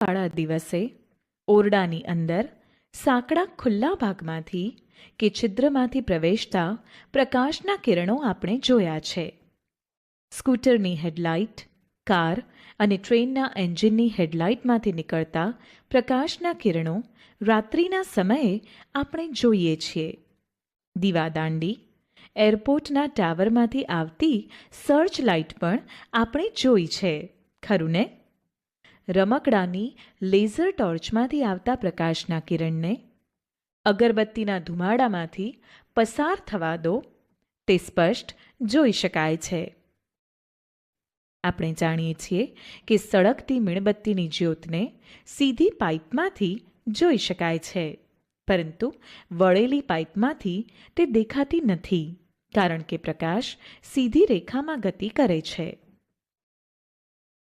કાળા દિવસે ઓરડાની અંદર સાંકડા ખુલ્લા ભાગમાંથી કે છિદ્રમાંથી પ્રવેશતા પ્રકાશના કિરણો આપણે જોયા છે. સ્કૂટરની હેડલાઇટ, કાર અને ટ્રેનના એન્જિનની હેડલાઇટમાંથી નીકળતા પ્રકાશના કિરણો રાત્રિના સમયે આપણે જોઈએ છીએ. દીવાદાંડી, એરપોર્ટના ટાવરમાંથી આવતી સર્ચ લાઇટ પણ આપણે જોઈ છે. ખરું ને? રમકડાની લેઝર ટોર્ચમાંથી આવતા પ્રકાશના કિરણને અગરબત્તીના ધુમાડામાંથી પસાર થવા દો, તે સ્પષ્ટ જોઈ શકાય છે. આપણે જાણીએ છીએ કે સળગતી મીણબત્તીની જ્યોતને સીધી પાઇપમાંથી જોઈ શકાય છે, પરંતુ વળેલી પાઇપમાંથી તે દેખાતી નથી, કારણ કે પ્રકાશ સીધી રેખામાં ગતિ કરે છે.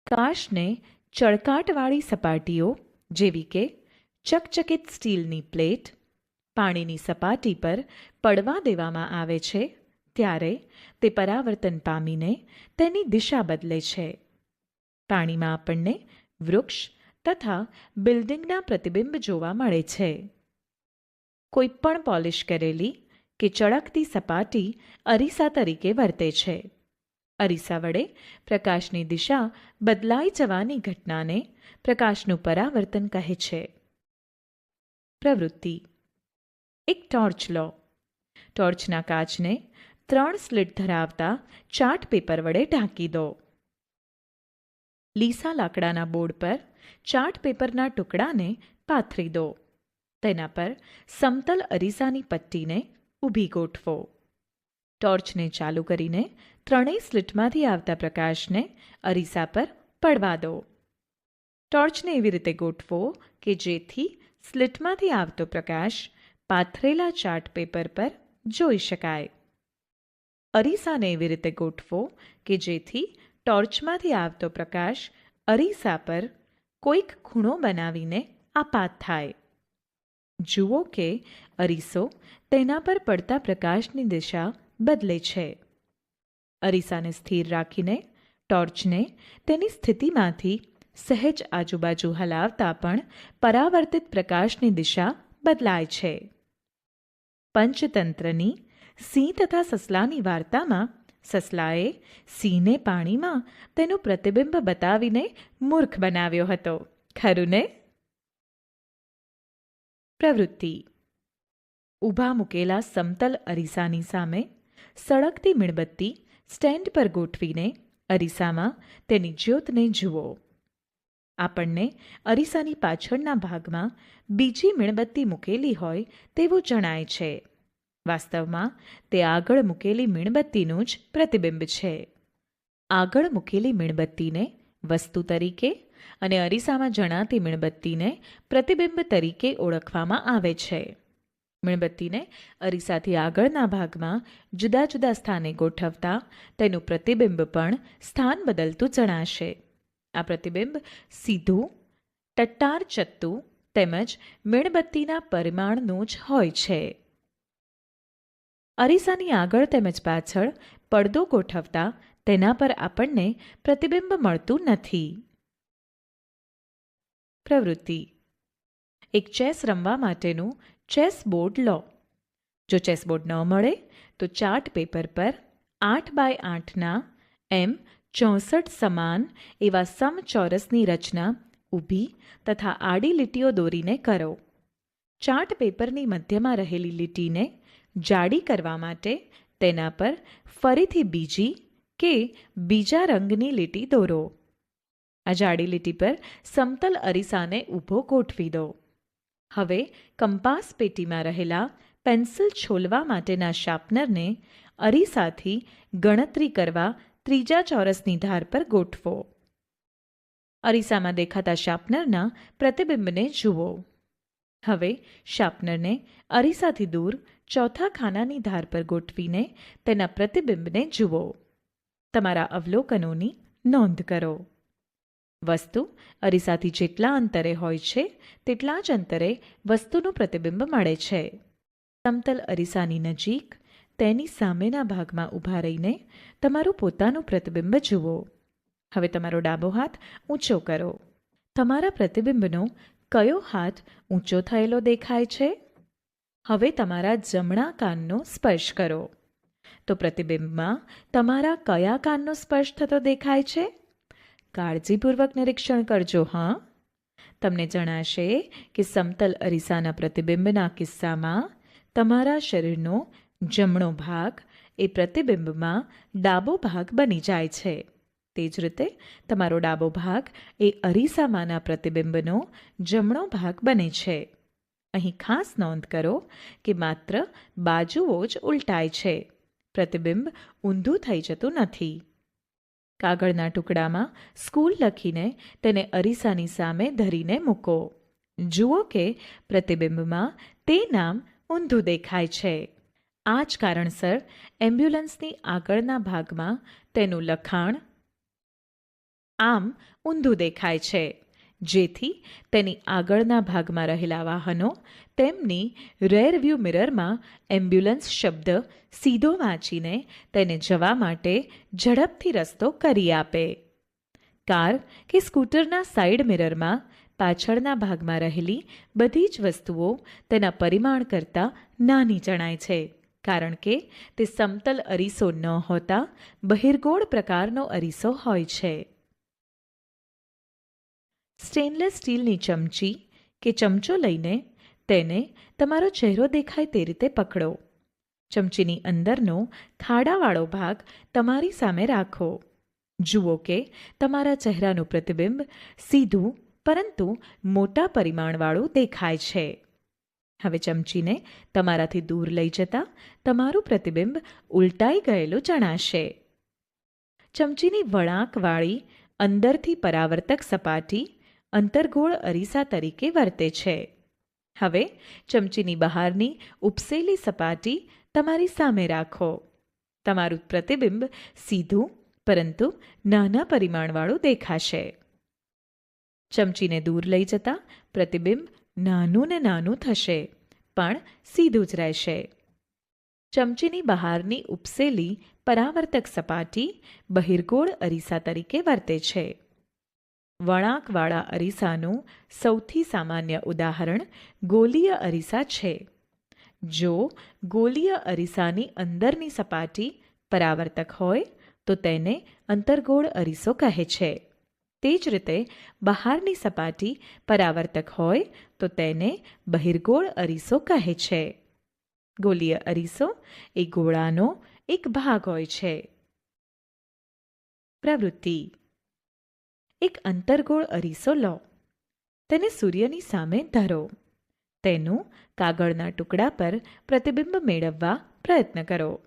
કાશને ચળકાટવાળી સપાટીઓ જેવી કે ચકચકિત સ્ટીલની પ્લેટ પાણીની સપાટી પર પડવા દેવામાં આવે છે, ત્યારે તે પરાવર્તન પામીને તેની દિશા બદલે છે. પાણીમાં આપણને વૃક્ષ તથા બિલ્ડિંગના પ્રતિબિંબ જોવા મળે છે. કોઈ પણ પોલિશ કરેલી કે ચળકતી સપાટી અરીસા તરીકે વર્તે છે. અરીસા વડે પ્રકાશની દિશા બદલાઈ જવાની ઘટનાને પ્રકાશનું પરાવર્તન કહે છે. પ્રવૃત્તિ. એક ટોર્ચ લો. ટોર્ચના કાચને ત્રણ સ્લિટ ધરાવતા ચાર્ટ પેપર વડે ઢાંકી દો. લીસા લાકડાના બોર્ડ પર ચાર્ટ પેપરના ટુકડાને પાથરી દો. તેના પર સમતલ અરીસાની પટ્ટીને ઊભી ગોઠવો. ટોર્ચને ચાલુ કરીને ત્રણેય સ્લિટમાંથી આવતા પ્રકાશને અરીસા પર પડવા દો. ટોર્ચને એવી રીતે ગોઠવો કે જેથી સ્લિટમાંથી આવતો પ્રકાશ પાથરેલા ચાર્ટ પેપર પર જોઈ શકાય. અરીસાને એવી રીતે ગોઠવો કે જેથી ટોર્ચમાંથી આવતો પ્રકાશ અરીસા પર કોઈક ખૂણો બનાવીને આપાત થાય. જુઓ કે અરીસો તેના પર પડતા પ્રકાશની દિશા બદલે છે. અરીસાને સ્થિર રાખીને, ટોર્ચને તેની સ્થિતિમાંથી સહેજ આજુબાજુ હલાવતા પણ પરાવર્તિત પ્રકાશની દિશા બદલાય છે. પંચતંત્રની સિંહ તથા સસલાની વાર્તામાં સસલાએ સિંહને પાણીમાં તેનું પ્રતિબિંબ બતાવીને મૂર્ખ બનાવ્યો હતો. ખરું ને? પ્રવૃત્તિ. ઊભા મૂકેલા સમતલ અરીસાની સામે સળગતી મીણબત્તી સ્ટેન્ડ પર ગોઠવીને અરીસામાં તેની જ્યોતને જુઓ. આપણને અરીસાની પાછળના ભાગમાં બીજી મીણબત્તી મૂકેલી હોય તેવું જણાય છે. વાસ્તવમાં, તે આગળ મૂકેલી મીણબત્તીનું જ પ્રતિબિંબ છે. આગળ મૂકેલી મીણબત્તીને વસ્તુ તરીકે અને અરીસામાં જણાતી મીણબત્તીને પ્રતિબિંબ તરીકે ઓળખવામાં આવે છે. મીણબત્તીને અરીસાથી આગળના ભાગમાં જુદા જુદા સ્થાને ગોઠવતા તેનું પ્રતિબિંબ પણ સ્થાન બદલતું જણાશે. આ પ્રતિબિંબ સીધું ટટ્ટાર ચત્તું તેમજ મીણબત્તીના પરિમાણનું જ હોય છે. અરીસાની આગળ તેમજ પાછળ પડદો ગોઠવતા તેના પર આપણને પ્રતિબિંબ મળતું નથી. પ્રવૃત્તિ. એક ચેસ રમવા માટેનું ચેસ બોર્ડ લો. જો ચેસ બોર્ડ ન મળે, તો ચાર્ટ પેપર પર આઠ બાય આઠના એમ ચોસઠ સમાન એવા સમચોરસની રચના ઊભી તથા આડી લીટીઓ દોરીને કરો. ચાર્ટ પેપરની મધ્યમાં રહેલી લીટીને જાડી કરવા માટે તેના પર ફરીથી બીજી કે બીજા રંગની લીટી દોરો. આ જાડી લીટી પર સમતલ અરીસાને ઊભો ગોઠવી દો. હવે કંપાસ પેટીમાં રહેલા પેન્સિલ છોલવા માટેના શાર્પનરને અરીસાથી ગણતરી કરવા ત્રીજા ચોરસની ધાર પર ગોઠવો. અરીસામાં દેખાતા શાર્પનરના પ્રતિબિંબને જુઓ. હવે શાર્પનરને અરીસાથી દૂર ચોથા ખાનાની ધાર પર ગોઠવીને તેના પ્રતિબિંબને જુઓ. તમારા અવલોકનોની નોંધ કરો. વસ્તુ અરીસાથી જેટલા અંતરે હોય છે, તેટલા જ અંતરે વસ્તુનું પ્રતિબિંબ મળે છે. સમતલ અરીસાની નજીક, તેની સામેના ભાગમાં ઊભા રહીને તમારું પોતાનું પ્રતિબિંબ જુઓ. હવે તમારો ડાબો હાથ ઊંચો કરો. તમારા પ્રતિબિંબનો કયો હાથ ઊંચો થયેલો દેખાય છે? હવે તમારા જમણા કાનનો સ્પર્શ કરો. તો પ્રતિબિંબમાં તમારા કયા કાનનો સ્પર્શ થતો દેખાય છે? કાળજીપૂર્વક નિરીક્ષણ કરજો, હા? તમને જણાશે કે સમતલ અરીસાના પ્રતિબિંબના કિસ્સામાં તમારા શરીરનો જમણો ભાગ એ પ્રતિબિંબમાં ડાબો ભાગ બની જાય છે. તે જ રીતે તમારો ડાબો ભાગ એ અરીસામાંના પ્રતિબિંબનો જમણો ભાગ બને છે. અહીં ખાસ નોંધ કરો કે માત્ર બાજુઓ જ ઉલટાય છે. પ્રતિબિંબ ઊંધું થઈ જતું નથી. કાગળના ટુકડામાં સ્કૂલ લખીને તેને અરીસાની સામે ધરીને મૂકો. જુઓ કે પ્રતિબિંબમાં તે નામ ઊંધું દેખાય છે. આ જ કારણસર એમ્બ્યુલન્સની આગળના ભાગમાં તેનું લખાણ આમ ઊંધું દેખાય છે. જેથી તેની આગળના ભાગમાં રહેલા વાહનો, તેમની રેર વ્યૂ મિરરમાં એમ્બ્યુલન્સ શબ્દ સીધો વાંચીને તેને જવા માટે ઝડપથી રસ્તો કરી આપે. કાર કે સ્કૂટરના સાઇડ મિરરમાં પાછળના ભાગમાં રહેલી બધી જ વસ્તુઓ તેના પરિમાણ કરતાં નાની જણાય છે, કારણ કે તે સમતલ અરીસો ન હોતા બહિર્ગોળ પ્રકારનો અરીસો હોય છે. સ્ટેનલેસ સ્ટીલની ચમચી કે ચમચો લઈને તેને તમારો ચહેરો દેખાય તે રીતે પકડો. ચમચીની અંદરનો ખાડાવાળો ભાગ તમારી સામે રાખો. જુઓ કે તમારા ચહેરાનું પ્રતિબિંબ સીધું પરંતુ મોટા પરિમાણવાળું દેખાય છે. હવે ચમચીને તમારાથી દૂર લઈ જતા તમારું પ્રતિબિંબ ઉલટાઈ ગયેલું જણાશે. ચમચીની વળાંકવાળી અંદરથી પરાવર્તક સપાટી અંતર્ગોળ અરીસા તરીકે વર્તે છે. હવે ચમચીની બહારની ઉપસેલી સપાટી તમારી સામે રાખો. તમારું પ્રતિબિંબ સીધું, પરંતુ નાના પરિમાણવાળું દેખાશે. ચમચીને દૂર લઈ જતા પ્રતિબિંબ નાનું ને નાનું થશે, પણ સીધું જ રહેશે. ચમચીની બહારની ઉપસેલી પરાવર્તક સપાટી બહિર્ગોળ અરીસા તરીકે વર્તે છે. વળાંકવાળા અરીસાનું સૌથી સામાન્ય ઉદાહરણ ગોલીય અરીસા છે. જો ગોલીય અરીસાની અંદરની સપાટી પરાવર્તક હોય, તો તેને અંતર્ગોળ અરીસો કહે છે. તે જ રીતે બહારની સપાટી પરાવર્તક હોય, તો તેને બહિર્ગોળ અરીસો કહે છે. ગોલીય અરીસો એ ગોળાનો એક ભાગ હોય છે. પ્રવૃત્તિ એક અંતર્ગોળ અરીસો લો. તેને સૂર્યની સામે ધરો. તેનું કાગળના ટુકડા પર પ્રતિબિંબ મેળવવા પ્રયત્ન કરો.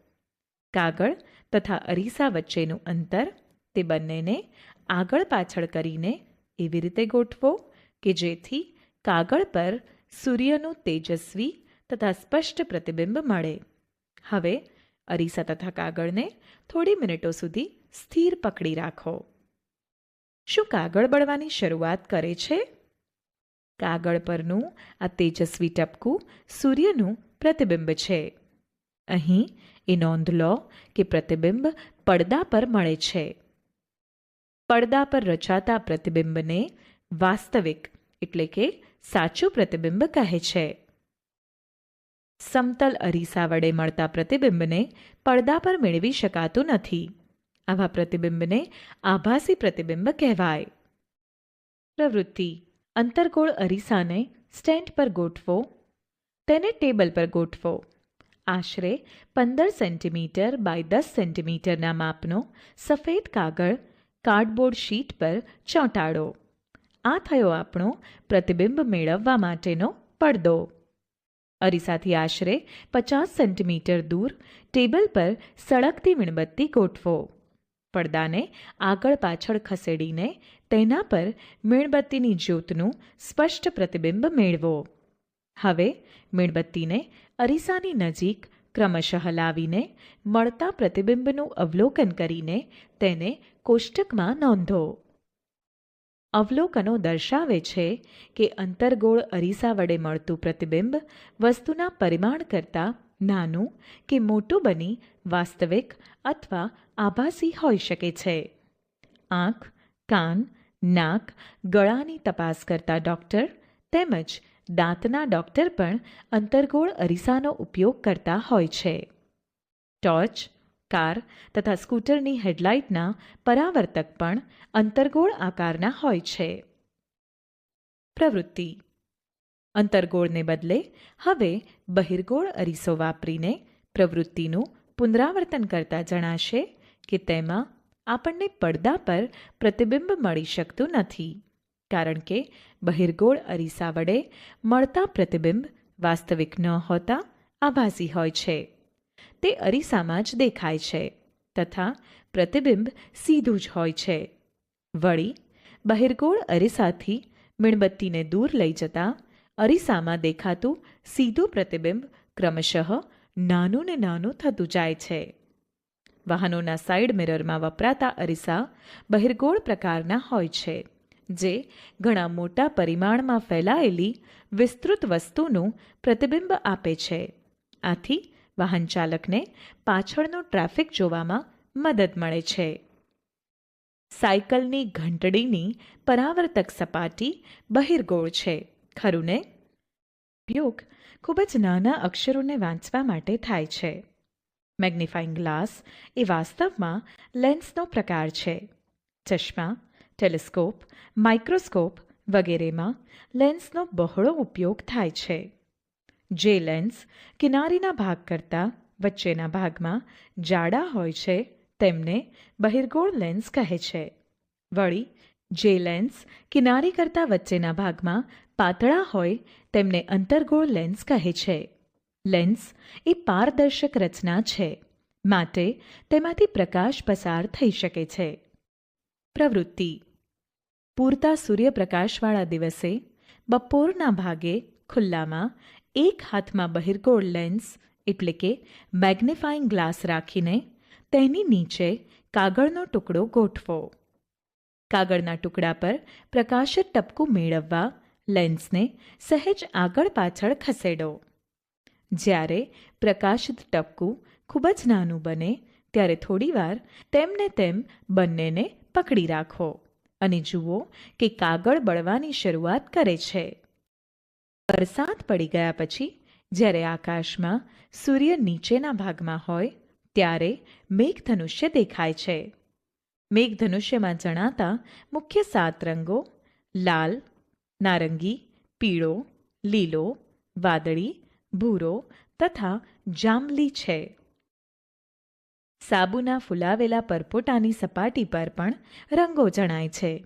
કાગળ તથા અરીસા વચ્ચેનું અંતર તે બંનેને આગળ પાછળ કરીને એવી રીતે ગોઠવો કે જેથી કાગળ પર સૂર્યનું તેજસ્વી તથા સ્પષ્ટ પ્રતિબિંબ મળે. હવે અરીસા તથા કાગળને થોડી મિનિટો સુધી સ્થિર પકડી રાખો. શું કાગળ બળવાની શરૂઆત કરે છે? કાગળ પરનું આ તેજસ્વી ટપકું સૂર્યનું પ્રતિબિંબ છે. અહીં એ નોંધ લો કે પ્રતિબિંબ પડદા પર મળે છે. પડદા પર રચાતા પ્રતિબિંબને વાસ્તવિક એટલે કે સાચું પ્રતિબિંબ કહે છે. સમતલ અરીસા વડે મળતા પ્રતિબિંબને પડદા પર મેળવી શકાતું નથી. આવા પ્રતિબિંબને આભાસી પ્રતિબિંબ કહેવાય પ્રવૃત્તિ અંતરગોળ અરીસાને સ્ટેન્ડ પર ગોઠવો તેને ટેબલ પર ગોઠવો આશરે પંદર સેન્ટીમીટર બાય દસ સેન્ટીમીટરના માપનો સફેદ કાગળ કાર્ડબોર્ડ શીટ પર ચોંટાડો આ થયો આપણો પ્રતિબિંબ મેળવવા માટેનો પડદો અરીસાથી આશરે પચાસ સેન્ટીમીટર દૂર ટેબલ પર સળગતી મીણબત્તી ગોઠવો પડદાને આગળ પાછળ ખસેડીને તેના પર મીણબત્તીની જ્યોતનું સ્પષ્ટ પ્રતિબિંબ મેળવો. હવે મીણબત્તીને અરીસાની નજીક ક્રમશઃ લાવીને મળતા પ્રતિબિંબનું અવલોકન કરીને તેને કોષ્ટકમાં નોંધો. અવલોકનો દર્શાવે છે કે અંતર્ગોળ અરીસા વડે મળતું પ્રતિબિંબ વસ્તુના પરિમાણ કરતાં નાનું કે મોટું બની વાસ્તવિક અથવા આભાસી હોઈ શકે છે. આંખ, કાન, નાક, ગળાની તપાસ કરતા ડૉક્ટર તેમજ દાંતના ડૉક્ટર પણ અંતર્ગોળ અરીસાનો ઉપયોગ કરતા હોય છે. ટોર્ચ, કાર તથા સ્કૂટરની હેડલાઇટના પરાવર્તક પણ અંતર્ગોળ આકારના હોય છે. પ્રવૃત્તિ. અંતર્ગોળને બદલે હવે બહિર્ગોળ અરીસો વાપરીને પ્રવૃત્તિનું પુનરાવર્તન કરતા જણાશે કે તેમાં આપણને પડદા પર પ્રતિબિંબ મળી શકતું નથી. કારણ કે બહિર્ગોળ અરીસા વડે મળતા પ્રતિબિંબ વાસ્તવિક ન હોતા આભાસી હોય છે. તે અરીસામાં જ દેખાય છે તથા પ્રતિબિંબ સીધું જ હોય છે. વળી બહિર્ગોળ અરીસાથી મીણબત્તીને દૂર લઈ જતા અરીસામાં દેખાતું સીધું પ્રતિબિંબ ક્રમશઃ નાનું ને નાનું થતું જાય છે. વાહનોના સાઇડ મિરરમાં વપરાતા અરીસા બહિર્ગોળ પ્રકારના હોય છે, જે ઘણા મોટા પરિમાણમાં ફેલાયેલી વિસ્તૃત વસ્તુનું પ્રતિબિંબ આપે છે. આથી વાહન ચાલકને પાછળનો ટ્રાફિક જોવામાં મદદ મળે છે. સાયકલની ઘંટડીની પરાવર્તક સપાટી બહિર્ગોળ છે. ખરું ને ઉપયોગ ખૂબ જ નાના અક્ષરોને વાંચવા માટે થાય છે. મેગ્નિફાઇંગ ગ્લાસ એ વાસ્તવમાં લેન્સનો પ્રકાર છે. ચશ્મા, ટેલિસ્કોપ, માઇક્રોસ્કોપ વગેરેમાં લેન્સનો બહોળો ઉપયોગ થાય છે. જે લેન્સ કિનારીના ભાગ કરતાં વચ્ચેના ભાગમાં જાડા હોય છે, તેમને બહિર્ગોળ લેન્સ કહે છે. વળી, જે લેન્સ કિનારી કરતાં વચ્ચેના ભાગમાં પાતળા હોય, તેમને અંતર્ગોળ લેન્સ કહે છે. લેન્સ એ પારદર્શક રચના છે. માટે તેમાંથી પ્રકાશ પસાર થઈ શકે છે. પ્રવૃત્તિ. પૂરતા સૂર્યપ્રકાશવાળા દિવસે બપોરના ભાગે ખુલ્લામાં એક હાથમાં બહિર્ગોળ લેન્સ, એટલે કે મેગ્નિફાઇંગ ગ્લાસ રાખીને તેની નીચે કાગળનો ટુકડો ગોઠવો. કાગળના ટુકડા પર પ્રકાશિત ટપકું મેળવવા લેન્સને સહેજ આગળ પાછળ ખસેડો. જ્યારે પ્રકાશિત ટપકું ખૂબ જ નાનું બને, ત્યારે થોડીવાર તેમને તેમ બંનેને પકડી રાખો અને જુઓ કે કાગળ બળવાની શરૂઆત કરે છે. વરસાદ પડી ગયા પછી, જ્યારે આકાશમાં સૂર્ય નીચેના ભાગમાં હોય, ત્યારે મેઘધનુષ્ય દેખાય છે. મેઘધનુષ્યમાં જણાતા મુખ્ય સાત રંગો લાલ, નારંગી, પીળો, લીલો, વાદળી ભૂરો તથા જાંબલી છે. સાબુના ફુલાવેલા પરપોટાની સપાટી પર પણ રંગો જણાય છે.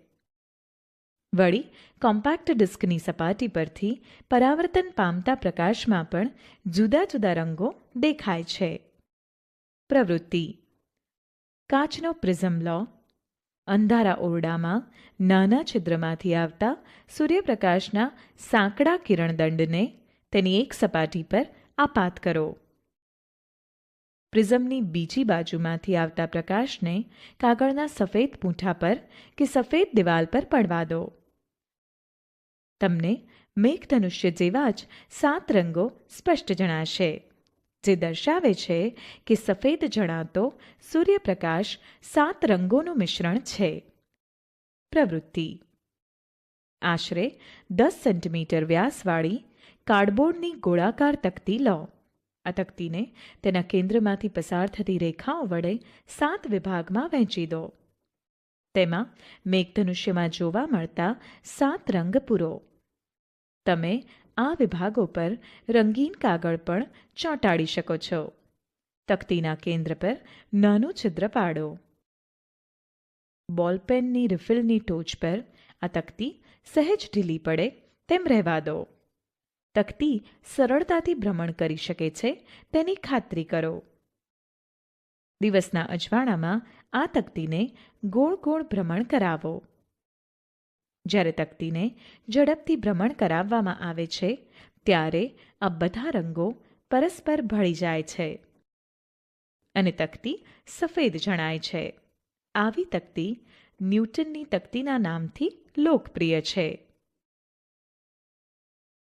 વળી, કોમ્પેક્ટ ડિસ્કની સપાટી પરથી પરાવર્તન પામતા પ્રકાશમાં પણ જુદા જુદા રંગો દેખાય છે. પ્રવૃત્તિ. કાચનો પ્રિઝમ લો. અંધારા ઓરડામાં નાના છિદ્રમાંથી આવતા સૂર્યપ્રકાશના સાંકડા કિરણદંડને તેની એક સપાટી પર આપાત કરો. પ્રિઝમની બીજી બાજુમાંથી આવતા પ્રકાશને કાગળના સફેદ પૂંઠા પર કે સફેદ દિવાલ પર પડવા દો. તમને મેઘધનુષ્ય જેવા જ સાત રંગો સ્પષ્ટ જણાશે, જે દર્શાવે છે કે સફેદ જણાતો સૂર્યપ્રકાશ સાત રંગોનું મિશ્રણ છે. પ્રવૃત્તિ. આશરે દસ સેન્ટીમીટર વ્યાસવાળી કાર્ડબોર્ડની ગોળાકાર તકતી લો. આ તકતીને તેના કેન્દ્રમાંથી પસાર થતી રેખાઓ વડે સાત વિભાગમાં વહેંચી દો. તેમાં મેઘધનુષ્યમાં જોવા મળતા સાત રંગ પૂરો. તમે આ વિભાગો પર રંગીન કાગળ પણ ચોંટાડી શકો છો. તકતીના કેન્દ્ર પર નાનું છિદ્ર પાડો. બોલપેનની રિફિલની ટોચ પર આ તકતી સહેજ ઢીલી પડે તેમ રહેવા દો. તકતી સરળતાથી ભ્રમણ કરી શકે છે, તેની ખાતરી કરો. દિવસના અજવાળામાં આ તકતીને ગોળ ગોળ ભ્રમણ કરાવો. જ્યારે તકતીને ઝડપથી ભ્રમણ કરાવવામાં આવે છે, ત્યારે આ બધા રંગો પરસ્પર ભળી જાય છે અને તકતી સફેદ જણાય છે. આવી તકતી ન્યૂટનની તકતીના નામથી લોકપ્રિય છે.